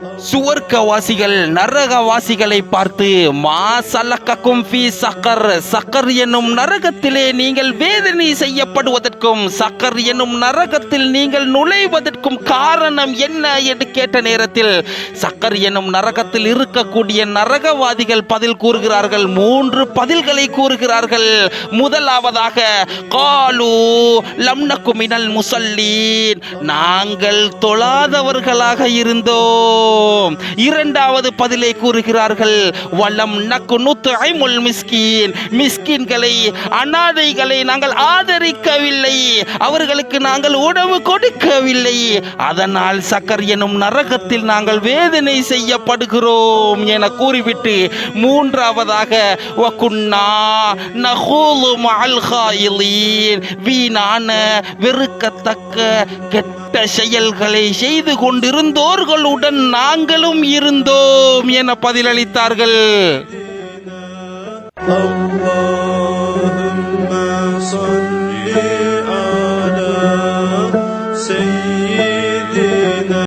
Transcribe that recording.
சுவர்க்கவாசிகள் நரகவாசிகளை பார்த்து மா சல்லக்கக்கும் ஃபி சக்கர் சக்கர் என்னும் நரகத்திலே நீங்கள் வேதனை செய்யப்படுவதற்கும் சக்கர் என்னும் நரகத்தில் நீங்கள் நுழைவதற்கும் காரணம் என்ன? என்று கேட்ட நேரத்தில் சக்கர் என்னும் நரகத்தில் இருக்கக்கூடிய நரகவாதிகள் பதில் கூறுகிறார்கள். மூன்று பதில்களை கூறுகிறார்கள். முதலாவதாக காலு லம்னக்குமினல் முசல்லீன் நாங்கள் தொழாதவர்களாக இருந்தோம். இரண்டாவது பதிலை கூறுகிறார்கள் வலம் நக்கு நுத்துஐமுல் மிஸ்கின். மிஸ்கின்களை அனாதைகளை நாங்கள் ஆதரிக்கவில்லை. அவர்களுக்கு நாங்கள் உணவு கொடுக்கவில்லை. அதனால் சக்கர் எனும் நரகத்தில் நாங்கள் வேதனை செய்யப்படுகிறோம் என கூறிவிட்டு மூன்றாவதாக வகுன்னா வீணான வெறுக்கத்தக்க கெட்ட கெட்ட செயல்களை செய்து கொண்டிருந்தோர்களுடன் நாங்களும் இருந்தோம் என பதிலளித்தார்கள். اللهم